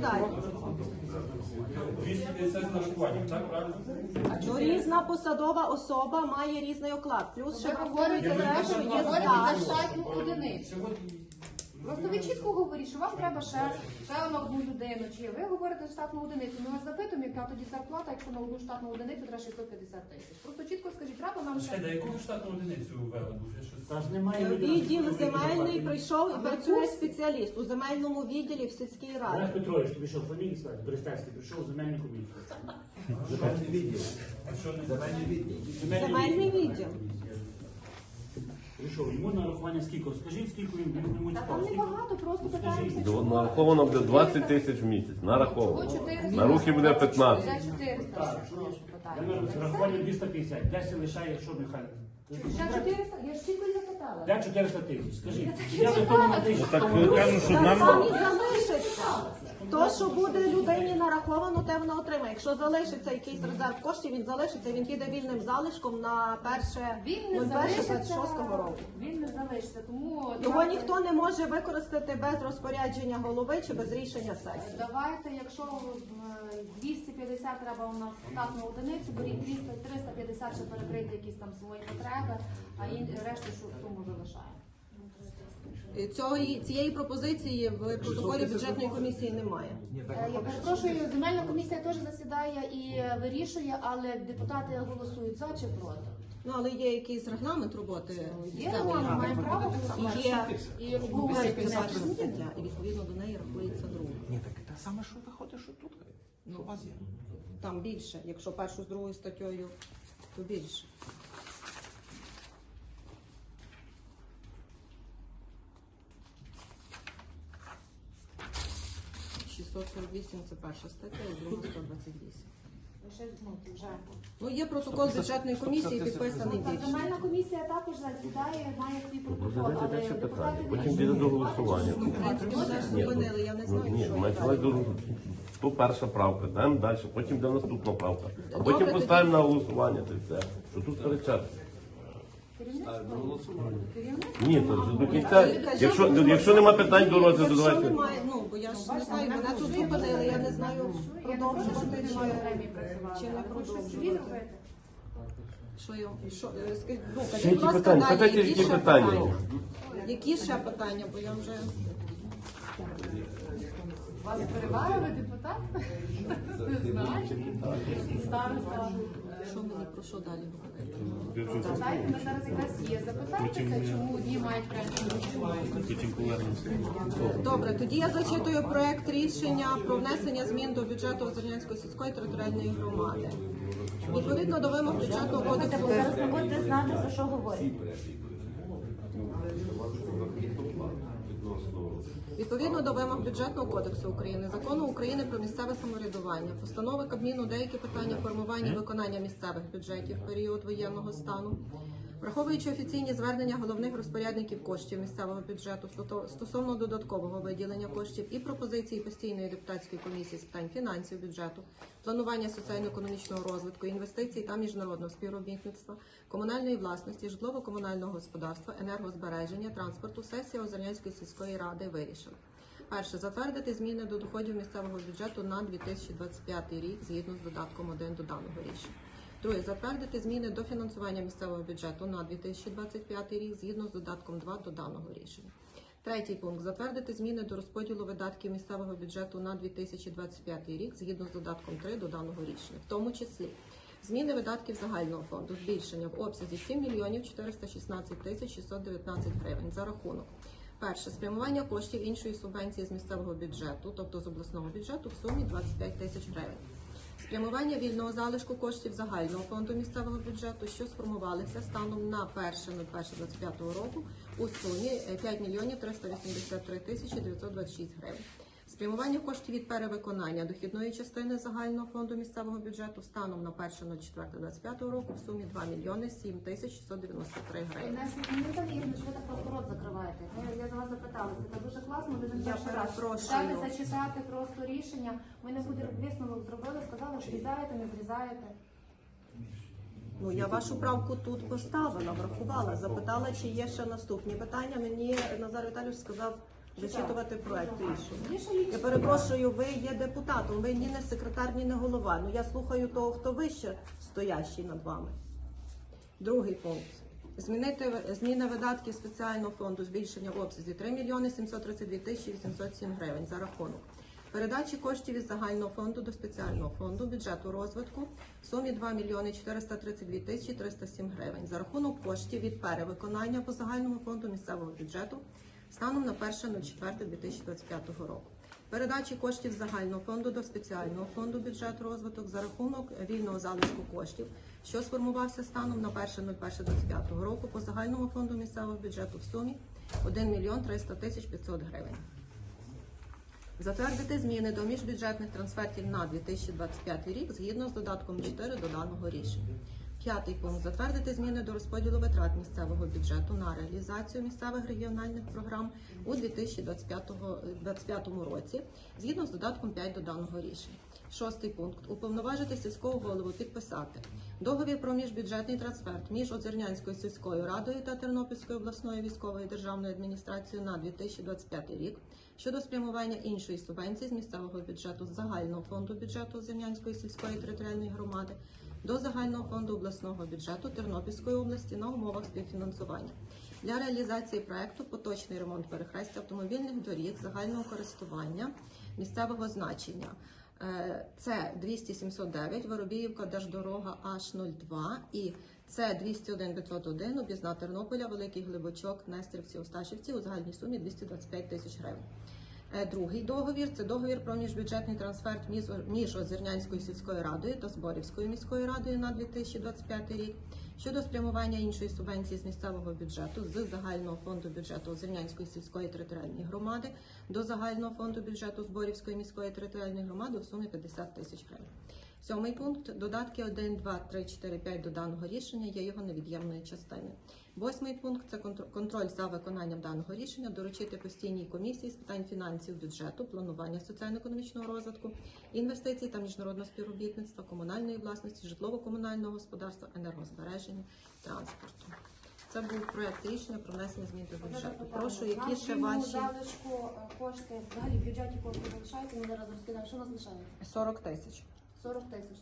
відповідальність. 250 з нарахуванням, так правильно? Різна посадова особа має різний оклад. Плюс ще говорите те, що є говорите за стаж. штатну одиницю. Просто ви чітко говорите, що вам треба ще, на одну людину. Чи ви говорите штатну одиницю? Ми вас запитуємо, яка тоді зарплата, якщо на одну штатну одиницю треба 650 тисяч. Просто чітко скажіть, треба нам ще. да яку штатну одиницю ввели? Бо вже щось- Та ж немає. Відділ земельний прийшов і працює спеціаліст у земельному відділі в сільській Олег раді. Петрович, тобі що, фамілії сказати? Берестецький, прийшов комісію. Земельний відділ. А що не Земельний відділ. Земельний відділ. Прийшов, йому нарахування скільки? Скажіть, скільки він він йому Та цікаво. там Скільки? небагато, просто питаємося. Нараховано буде 20 тисяч в місяць. Нараховано. На руки буде 15. Вже 400 ще питання. нарахування 250. Де се лишає, якщо Михайло? Ще 400? Я ж чітко запитала. Де 400 тисяч? Скажіть. Я Я так тому- кажуть, що Там нам самі залишиться. То, що буде людині нараховано, те вона отримає. Якщо залишиться якийсь резерв коштів, він залишиться, він піде вільним залишком на перше Він не 01.26 року. Він не залишиться, тому Його давайте- ніхто не може використати без розпорядження голови чи без рішення сесії. Давайте, якщо е, 250 треба у нас штатну одиницю, беріть 200, 350 ще перекрити якісь там свої потреби, а решту суму залишаємо. Цієї, цієї пропозиції в протоколі бюджетної комісії немає. Е, Я перепрошую, земельна комісія теж засідає і е, вирішує, але депутати голосують за чи проти. Ну але є якийсь регламент роботи Є регламент, маємо право І голосувати. є І обговорювати відповідно до неї рахується друга. Ні, так та саме, що виходить, що тут. Що у вас є? Там більше, якщо першу з другою статтею, то більше. «648» – це перша стаття, і друга 128. Ще, ну, вже. Ну, є протокол бюджетної комісії, підписаний Та більше. Земельна комісія також засідає, має свій протокол, Задайте але далі питання, потім піде до голосування. В принципі, мене ж зупинили, я не Ну, знаю, ні, що на то перша правка, йдемо далі, потім йде наступна правка. А Добре, потім тоді- поставимо на голосування, то все. Що тут кричати? Керівництво? Ні, то вже до кінця. Якщо, якщо нема питань до розгляду, Якщо давайте. немає, ну, бо я ж не знаю, мене тут зупинили, я не знаю, продовжувати чи, чи не продовжувати. Що я, що, е, скажіть, ну, Ще які питання? Питайте, які ще питання? Які ще питання, бо я вже... Вас перевага, ви депутат? Не знаю. Староста. Що ми про що далі? Ми зараз якраз є. Запитайтеся, чому одні мають краще. Добре, тоді я зачитую проект рішення про внесення змін до бюджету Озернянської сільської територіальної громади. Відповідно до вимог бюджетного кодексу Зараз не будете знати, за що говорити. Відповідно до вимог бюджетного кодексу України, закону України про місцеве самоврядування, постанови Кабміну деякі питання формування і виконання місцевих бюджетів в період воєнного стану, враховуючи офіційні звернення головних розпорядників коштів місцевого бюджету стосовно додаткового виділення коштів і пропозиції постійної депутатської комісії з питань фінансів бюджету, планування соціально-економічного розвитку, інвестицій та міжнародного співробітництва, комунальної власності, житлово-комунального господарства, енергозбереження, транспорту, сесія Озернянської сільської ради вирішила. Перше, затвердити зміни до доходів місцевого бюджету на 2025 рік згідно з додатком 1 до даного рішення. Друге, затвердити зміни до фінансування місцевого бюджету на 2025 рік згідно з додатком 2 до даного рішення. Третій пункт затвердити зміни до розподілу видатків місцевого бюджету на 2025 рік згідно з додатком 3 до даного рішення, в тому числі зміни видатків загального фонду, збільшення в обсязі 7 мільйонів 416 тисяч 619 гривень за рахунок. Перше спрямування коштів іншої субвенції з місцевого бюджету, тобто з обласного бюджету, в сумі 25 тисяч гривень. Спрямування вільного залишку коштів загального фонду місцевого бюджету, що сформувалися станом на 1.01.25 року у сумі е, 5 мільйонів 383 тисячі 926 гривень. Спрямування коштів від перевиконання дохідної частини загального фонду місцевого бюджету станом на 1.04.25 року в сумі 2 мільйони 7 тисяч 693 гривень. Нас не вірно, що ви так просто рот закриваєте. Я, я за вас запитала, це так дуже класно, ви Я перший раз. перепрошую. Зачитати просто рішення. Ми не буде висновок зробили, сказали, що зрізаєте, не зрізаєте. Ну я вашу правку тут поставила, врахувала, запитала, чи є ще наступні питання. Мені Назар Віталійович сказав зачитувати проект рішення. Я перепрошую, ви є депутатом, ви ні не секретар, ні не голова. Ну я слухаю того, хто вище стоящий над вами. Другий пункт. Змінити зміна видатків спеціального фонду збільшення обсязі 3 мільйони 732 тисячі 807 гривень за рахунок. Передачі коштів із загального фонду до спеціального фонду бюджету розвитку в сумі 2 мільйони 432 тисячі 307 гривень за рахунок коштів від перевиконання по загальному фонду місцевого бюджету станом на 1.04.2025 року. Передачі коштів загального фонду до спеціального фонду бюджету розвиток за рахунок вільного залишку коштів, що сформувався станом на 1.01.25 року по загальному фонду місцевого бюджету в сумі 1 мільйон 300 тисяч 500 гривень. Затвердити зміни до міжбюджетних трансфертів на 2025 рік згідно з додатком 4 до даного рішення. П'ятий пункт. Затвердити зміни до розподілу витрат місцевого бюджету на реалізацію місцевих регіональних програм у 2025 році згідно з додатком 5 до даного рішення. Шостий пункт. Уповноважити сільського голову підписати договір про міжбюджетний трансфер між Озернянською сільською радою та Тернопільською обласною військовою державною адміністрацією на 2025 рік щодо спрямування іншої субвенції з місцевого бюджету з загального фонду бюджету Озернянської сільської територіальної громади до загального фонду обласного бюджету Тернопільської області на умовах співфінансування. Для реалізації проекту поточний ремонт перехрестя автомобільних доріг загального користування місцевого значення. Е, Це 200-709, Воробіївка, Держдорога H02 і це 201 501, об'їзна Тернополя, Великий Глибочок, Нестерівці, Осташівці у загальній сумі 225 тисяч гривень. Е, Другий договір це договір про міжбюджетний трансфер між, Озернянською сільською радою та Зборівською міською радою на 2025 рік щодо спрямування іншої субвенції з місцевого бюджету з загального фонду бюджету Озернянської сільської територіальної громади до загального фонду бюджету Зборівської міської територіальної громади у сумі 50 тисяч гривень. Сьомий пункт додатки 1, 2, 3, 4, 5 до даного рішення є його невід'ємною частиною. Восьмий пункт це контр- контроль за виконанням даного рішення, доручити постійній комісії з питань фінансів, бюджету, планування соціально-економічного розвитку, інвестицій та міжнародного співробітництва, комунальної власності, житлово-комунального господарства, енергозбереження, транспорту. Це був проект рішення про внесення змін до бюджету. Прошу, які ще ваші залишку е, кошти, взагалі в бюджеті кошти залишаються, ми зараз розкидаємо. Що у нас лишається? 40 тисяч. 40 тисяч.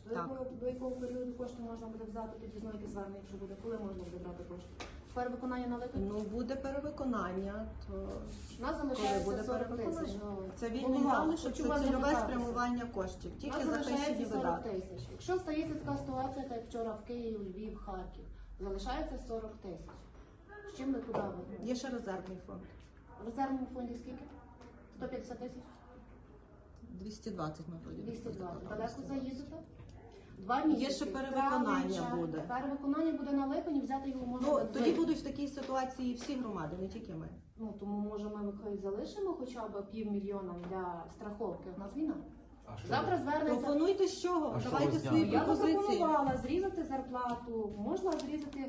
До якого, періоду кошти можна буде взяти, тоді знову якісь звернення, якщо буде, коли можна буде брати кошти? Тепер виконання на липень? Ну буде перевиконання, то У нас коли залишається буде 40 тисяч. перевиконання. Ну, Це вільний голова, залишок, це вас цільове спрямування коштів, У тільки нас захищені залишається 40 видатки. тисяч. Якщо стається така ситуація, так як вчора в Києві, Львів, Харків, залишається 40 тисяч. З чим ми куди будемо? Є ще резервний фонд. В резервному фонді скільки? 150 тисяч? 220 ми вроді. 220. Далеко заїдете? Два місяці. Є ще перевиконання буде. Перевиконання буде на липень взяти його можна. Ну тоді будуть в такій ситуації всі громади, не тільки ми. Ну тому може ми залишимо хоча б півмільйона для страховки. У нас війна. Завтра звернеться. Пропонуйте з чого? А що Давайте ви свої зняли? Я пропозиції. запропонувала зрізати зарплату, можна зрізати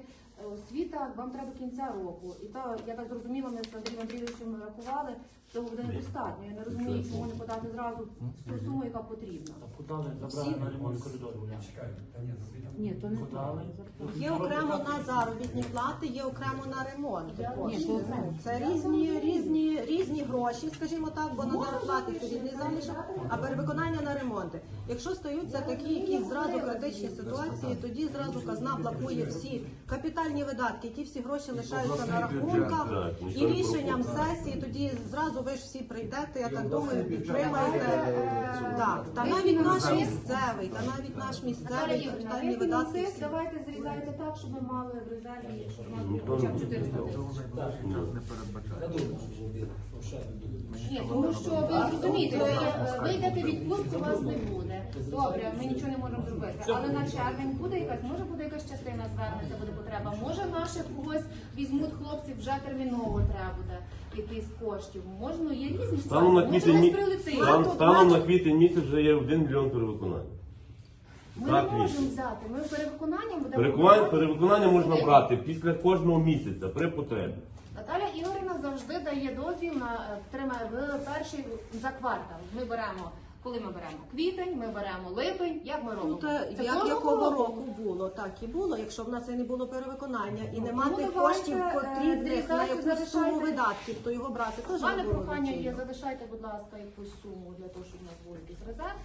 е, освіта, вам треба кінця року. І та я так зрозуміла, ми з Андрієм Андрійовичем рахували, цього буде недостатньо. Я не розумію, чому не подати зразу всю суму, яка потрібна. Подали, забрали на ремонт коридору. Ні, то Подали. Є окремо на заробітні плати, є окремо на ремонт. Ні, то. Це різні, різні, різні гроші, скажімо так, бо на зарплати це різний залишок, а перевиконання на ремонти. Якщо стаються такі якісь зразу критичні ситуації, тоді зразу казна блокує всі капітальні видатки, ті всі гроші лишаються на рахунках і рішенням сесії. Тоді зразу ви ж всі прийдете. Я так думаю, підтримаєте. Так, та навіть наш місцевий, та навіть наш місцевий ви видатки. давайте зрізайте так, щоб ми мали в резерві, щоб нас хоча не б 400 тисяч. Ні, тому що ви розумієте, ви, е, йдете відпустку, вас не буде. Добре, ми нічого не можемо зробити. Але на червень буде якась, може буде якась частина звернеться, буде потреба. Може наших когось візьмуть хлопців, вже терміново треба буде якихось коштів. Може, ну є різні Станом на ситуації. Може, квітень, десь мі- прилетить. стан- станом на квітень місяць вже є 1 мільйон перевиконань. Ми Так, не можемо вісім. взяти. Ми перевиконання будемо. Переконання, брати. перевиконання можна брати після кожного місяця при потребі. Наталя Ігорівна завжди дає дозвіл на е, в перший за квартал. Ми беремо Коли ми беремо квітень, ми беремо липень, як ми робимо? Ну, та Це як кожного якого року було, так і було. Якщо в нас і не було перевиконання і не мати давайте, коштів е, потрібних на зрізайте, якусь залишайте. суму видатків, то його брати теж У мене було прохання є, доцільно. залишайте, будь ласка, якусь суму для того, щоб у нас був якийсь резерв,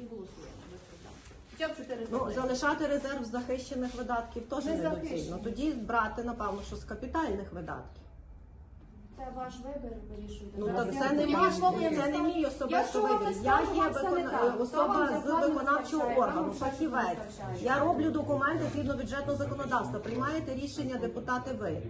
і голосуємо без проблем. Хоча б 400 Ну, залишати резерв з захищених видатків теж Не недоцільно. Тоді брати, напевно, що з капітальних видатків. Це ваш вибір, вирішуйте. Ну так це не не це не мій особисто вибір. Я є викона- особа з виконавчого органу, фахівець. Я роблю документи згідно бюджетного законодавства. Приймаєте рішення депутати ви.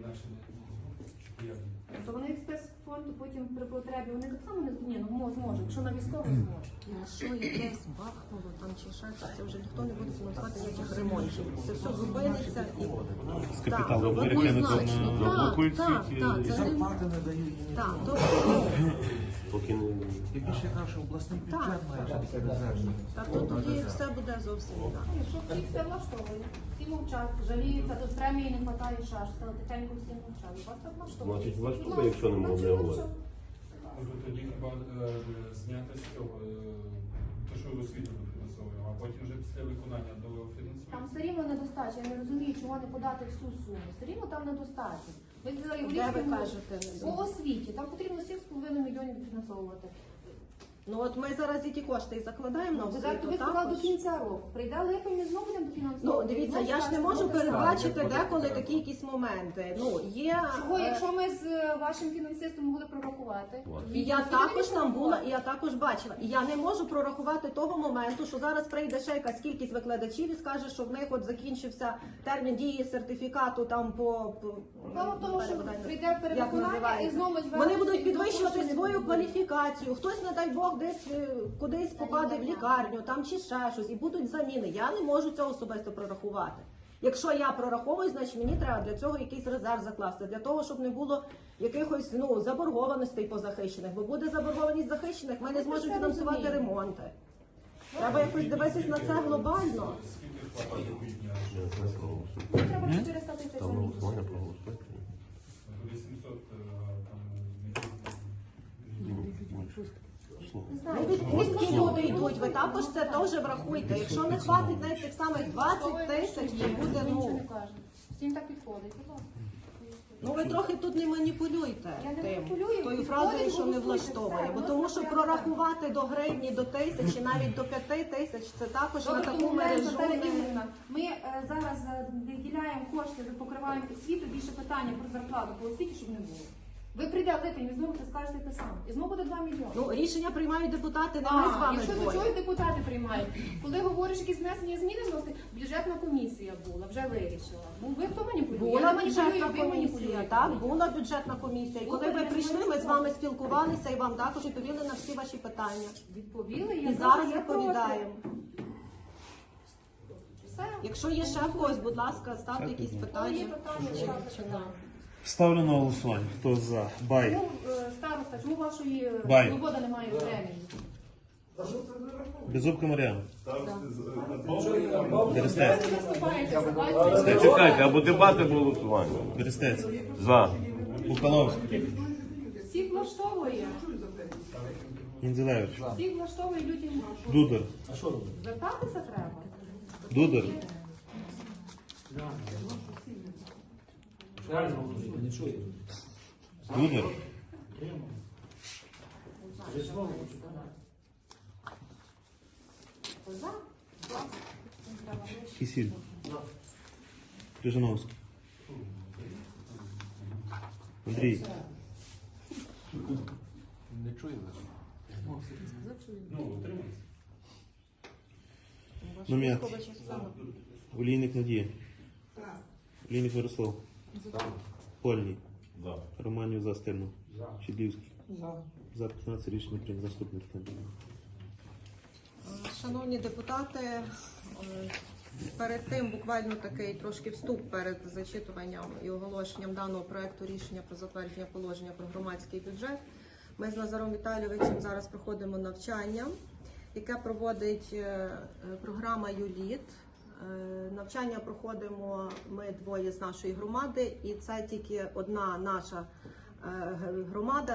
То вони в спецфонду потім при потребі, вони так само не ні, ну зможуть, якщо на військових зможуть. На що якесь бахнуло там чи ще щось, це вже ніхто не буде фінансувати ніяких ремонтів. Це все зупиниться і З капіталу Так, перекинути на Так, так, так, і- це не- Зарплати не дають. Так, тобто, Поки не Я більше кажу, обласний бюджет має бути резервний. так, то тоді все буде зовсім так. Якщо всіх все влаштовує, всі мовчать, жаліються, тут премії не вистачає шаш, але тихенько всі мовчать. І Вас так влаштовує. Значить, влаштовує, якщо не можна влаштовує. Може, тоді хіба е, зняти з цього, е, те, що освіту дофінансовуємо, а потім вже після виконання до Там фінансування. все рівно недостача. Я не розумію, чого не подати всю суму. Все рівно там недостача. Ви кажете? по освіті. Там потрібно 7,5 мільйонів дофінансовувати. Ну от ми зараз які кошти і закладаємо на Ви освіту ви сказали до також. кінця року. Прийде липень, ми знову будемо Ну дофінансовувати. дивіться, я ж не можу передбачити деколи такі якісь моменти. Ну є Чого, е, якщо ми з е, вашим фінансистом могли прорахувати? І я також там була, і я також бачила. І я не можу прорахувати того моменту, що зараз прийде ще якась кількість викладачів і скаже, що в них от закінчився термін дії сертифікату там по, по тому, що прийде Як перевиконання і називається? знову ми Вони будуть і підвищувати не свою буде. кваліфікацію. Хтось, не дай Бог, десь е, кудись попаде в лікарню, там чи ще щось, і будуть заміни. Я не можу цього особисто прорахувати. Якщо я прораховую, значить мені треба для цього якийсь резерв закласти, для того, щоб не було якихось ну заборгованостей по захищених. Бо буде заборгованість захищених, ми не зможемо фінансувати ремонти. Треба якось дивитись на це глобально. Нам треба 400 тисяч Там на на місяць. голосування проголосуйте. 800 е, там Слухай. Не знаю, Будуть звісно, відки що люди йдуть, ви також це теж врахуйте. Якщо не хватить навіть тих самих 20 тисяч, це буде ну. Всім так підходить. Ну ви трохи тут не маніпулюйте тим, тою фразою, що не влаштовує. Бо тому що прорахувати до гривні, до тисячі, навіть до п'яти тисяч, це також на таку мережу. Не- Ми е, зараз е, виділяємо кошти, ви покриваємо освіту, більше питання про зарплату по освіті, щоб не було. Ви прийде липень, ви знову скажете те саме. І знову буде 2 мільйони. Ну рішення приймають депутати, не ми з А, вами якщо до двоє. чого депутати приймають, коли говориш якісь внесення зміни вносити, бюджетна комісія була, вже вирішила. Ну ви хто маніпулює? Я Була не бюджетна ви комісія, маніпулюєте. так, була бюджетна комісія. І коли ви прийшли, ми з вами спілкувалися і вам також відповіли на всі ваші питання. Відповіли, я І зараз я проти. відповідаємо. Все. Якщо є ще в когось, будь ласка, ставте якісь Є питання. питання. Ставлю на голосування. Хто за? Бай. Чому е, староста, чому вашої Бай. свободи немає премії? Беззубка Мар'яна. Ви Берестець. не виступаєте, Та бачите? чекайте, або дебати, або голосування. Берестець. За. Букаловський. Всіх влаштовує. Інзелевич. Всіх влаштовує людям. Дудар. Звертатися треба. Дудар. Дудар. За. Кисіль. Крижановський. Андрій. Не чую вас. Ну, утримується. Ном'ят. Олійник Надія. Олійник Мирослав. Польний. За. Романів за Стельно. Щедлівський. За 15 рішення прийняв наступне питання. Шановні депутати, е, перед тим буквально такий трошки вступ перед зачитуванням і оголошенням даного проекту рішення про затвердження положення про громадський бюджет. Ми з Назаром Віталійовичем зараз проходимо навчання, яке проводить е, е, програма ЮЛІТ. Е, Навчання проходимо ми двоє з нашої громади, і це тільки одна наша е, громада.